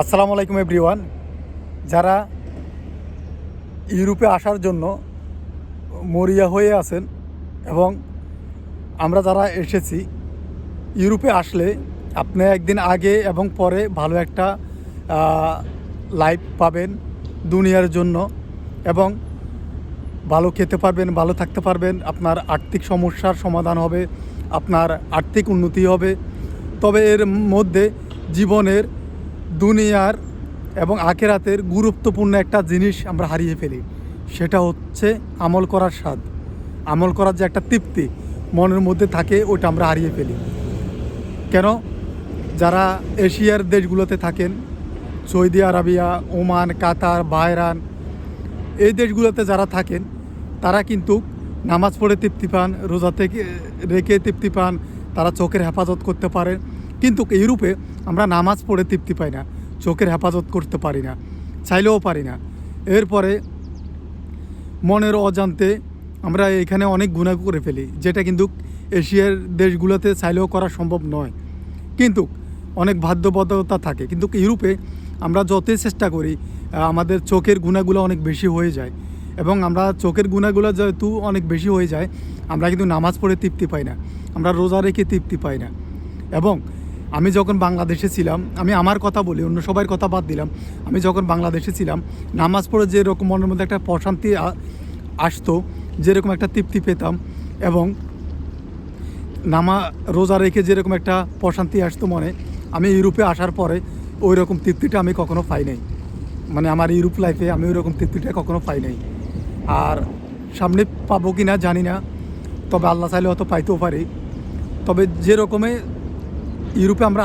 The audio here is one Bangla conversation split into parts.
আসসালামু আলাইকুম এভরিওয়ান। যারা ইউরোপে আসার জন্য মরিয়া হয়ে আছেন এবং আমরা যারা এসেছি, ইউরোপে আসলে আপনি একদিন আগে এবং পরে ভালো একটা লাইফ পাবেন দুনিয়ার জন্য এবং ভালো খেতে পারবেন, ভালো থাকতে পারবেন, আপনার আর্থিক সমস্যার সমাধান হবে, আপনার আর্থিক উন্নতি হবে। তবে এর মধ্যে জীবনের দুনিয়ার এবং আখেরাতের গুরুত্বপূর্ণ একটা জিনিস আমরা হারিয়ে ফেলি, সেটা হচ্ছে আমল করার স্বাদ। আমল করার যে একটা তৃপ্তি মনের মধ্যে থাকে ওটা আমরা হারিয়ে ফেলি। কেন? যারা এশিয়ার দেশগুলোতে থাকেন, সৌদি আরবিয়া, ওমান, কাতার বাহরান এই দেশগুলোতে যারা থাকেন, তারা কিন্তু নামাজ পড়ে তৃপ্তি পান, রোজা থেকে রেখে তৃপ্তি পান, তারা চোখের হেফাজত করতে পারেন কিন্তু ইউরোপে আমরা নামাজ পড়ে তৃপ্তি পাই না, চোখের হেফাজত করতে পারি না, চাইলেও পারি না। এরপরে মনের অজান্তে আমরা এখানে অনেক গুণা করে ফেলি, যেটা কিন্তু এশিয়ার দেশগুলোতে চাইলেও করা সম্ভব নয়। কিন্তু অনেক বাধ্যবাধকতা থাকে, কিন্তু ইউরোপে আমরা যতই চেষ্টা করি আমাদের চোখের গুণাগুলো অনেক বেশি হয়ে যায় এবং আমরা চোখের গুণাগুলো যেহেতু অনেক বেশি হয়ে যায়, আমরা কিন্তু নামাজ পড়ে তৃপ্তি পাই না, আমরা রোজা রেখে তৃপ্তি পাই না। এবং আমি যখন বাংলাদেশে ছিলাম, আমি আমার কথা বলি, অন্য সবার কথা বাদ দিলাম, আমি যখন বাংলাদেশে ছিলাম, নামাজ পড়ে যেরকম মনের মধ্যে একটা প্রশান্তি আসতো, যেরকম একটা তৃপ্তি পেতাম এবং নামা, রোজা রেখে যেরকম একটা প্রশান্তি আসতো মনে, আমি ইউরোপে আসার পরে ওই রকম তৃপ্তিটা আমি কখনো পাই নাই। মানে আমার ইউরোপ লাইফে আমি ওই রকম তৃপ্তিটা কখনো পাই নাই। আর সামনে পাবো কি না জানি না, তবে আল্লাহ চাইলে হয়তো পাইতেও পারি। তবে যে রকমে ইউরোপে আমরা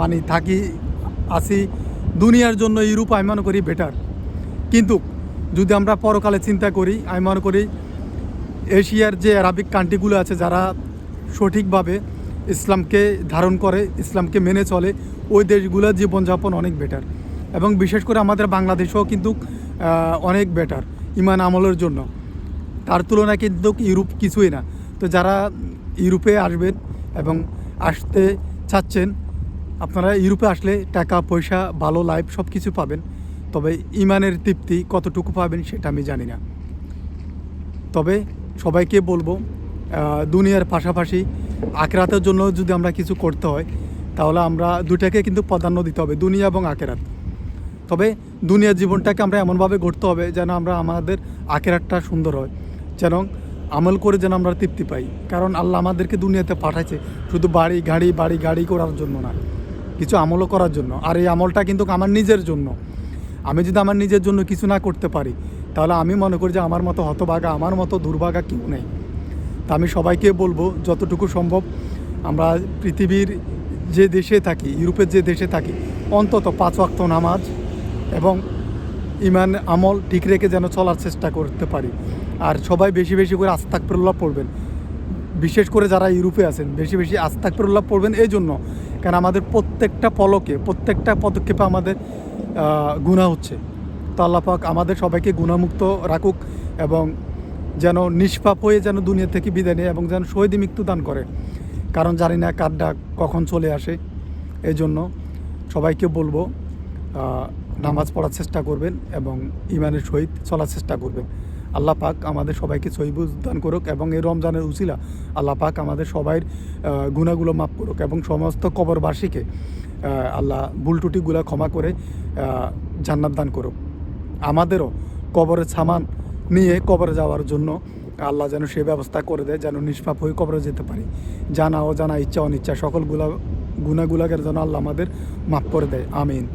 মানে থাকি আছি দুনিয়ার জন্য ইউরোপ, আমি মনে করি বেটার কিন্তু যদি আমরা পরকালে চিন্তা করি, আমি মনে করি এশিয়ার যে আরবিক কান্ট্রিগুলো আছে, যারা সঠিকভাবে ইসলামকে ধারণ করে, ইসলামকে মেনে চলে, ওই দেশগুলোর জীবনযাপন অনেক বেটার এবং বিশেষ করে আমাদের বাংলাদেশেও কিন্তু অনেক বেটার ইমান আমলের জন্য। তার তুলনায় কিন্তু ইউরোপ কিছুই না। তো যারা ইউরোপে আসবেন এবং আসতে চাচ্ছেন, আপনারা ইউরোপে আসলে টাকা, পয়সা, ভালো লাইফ সব কিছু পাবেন, তবে ইমানের তৃপ্তি কতটুকু পাবেন সেটা আমি জানি না। তবে সবাইকে বলব দুনিয়ার পাশাপাশি আখেরাতের জন্য যদি আমরা কিছু করতে হয়, তাহলে আমরা দুটাকে কিন্তু প্রাধান্য দিতে হবে, দুনিয়া এবং আখেরাত। তবে দুনিয়ার জীবনটাকে আমরা এমনভাবে গড়তে হবে যেন আমরা আমাদের আখেরাতটা সুন্দর হয়। যেন আমল করে যেন আমরা তৃপ্তি পাই। কারণ আল্লাহ আমাদেরকে দুনিয়াতে পাঠাইছে শুধু বাড়ি, গাড়ি বাড়ি, গাড়ি করার জন্য না। কিছু আমলও করার জন্য। আর এই আমলটা কিন্তু আমার নিজের জন্য। আমি যদি আমার নিজের জন্য কিছু না করতে পারি, তাহলে আমি মনে করি যে আমার মতো হতভাগা, আমার মতো দুর্ভাগা কেউ নেই। তা আমি সবাইকে বলব, যতটুকু সম্ভব, আমরা পৃথিবীর যে দেশে থাকি, ইউরোপের যে দেশে থাকি, অন্তত পাঁচ ওয়াক্ত নামাজ এবং ইমান আমল ঠিক রেখে যেন চলার চেষ্টা করতে পারি। আর সবাই বেশি বেশি করে আস্তাক প্রল্লাভ পড়বেন। বিশেষ করে যারা ইউরোপে আছেন, বেশি বেশি আস্তাক প্রল্লাভ পড়বেন এই জন্য। কারণ আমাদের প্রত্যেকটা পলকে, প্রত্যেকটা পদক্ষেপে আমাদের গুণা হচ্ছে। তো আল্লাহ পাক আমাদের সবাইকে গুণামুক্ত রাখুক এবং যেন নিষ্পাপ হয়ে যেন দুনিয়া থেকে বিদায় নেয় এবং যেন শহীদ মৃত্যু দান করে। কারণ জানি না কার ডাক কখন চলে আসে। এই জন্য সবাইকে বলব নামাজ পড়ার চেষ্টা করবেন এবং ইমানের সহিত চলার চেষ্টা করবেন। আল্লাহ পাক আমাদের সবাইকে সহিবুজ দান করুক এবং এই রমজানের উসিলা আল্লাহ পাক আমাদের আহ, গুণাগুলো মাফ করুক এবং সমস্ত কবরবাসীকে আল্লাহ ভুল ত্রুটিগুলো ক্ষমা করে জান্নাত দান করুক। আমাদেরও কবরের সামান নিয়ে কবরে যাওয়ার জন্য আল্লাহ যেন সে ব্যবস্থা করে দেয় যেন নিষ্পাপ হয়ে কবরে যেতে পারি। জানা ও জানা ইচ্ছা অনিচ্ছা সকলগুলা গুণাগুলাকের যেন আল্লাহ আমাদের মাফ করে দেয়। আমিন।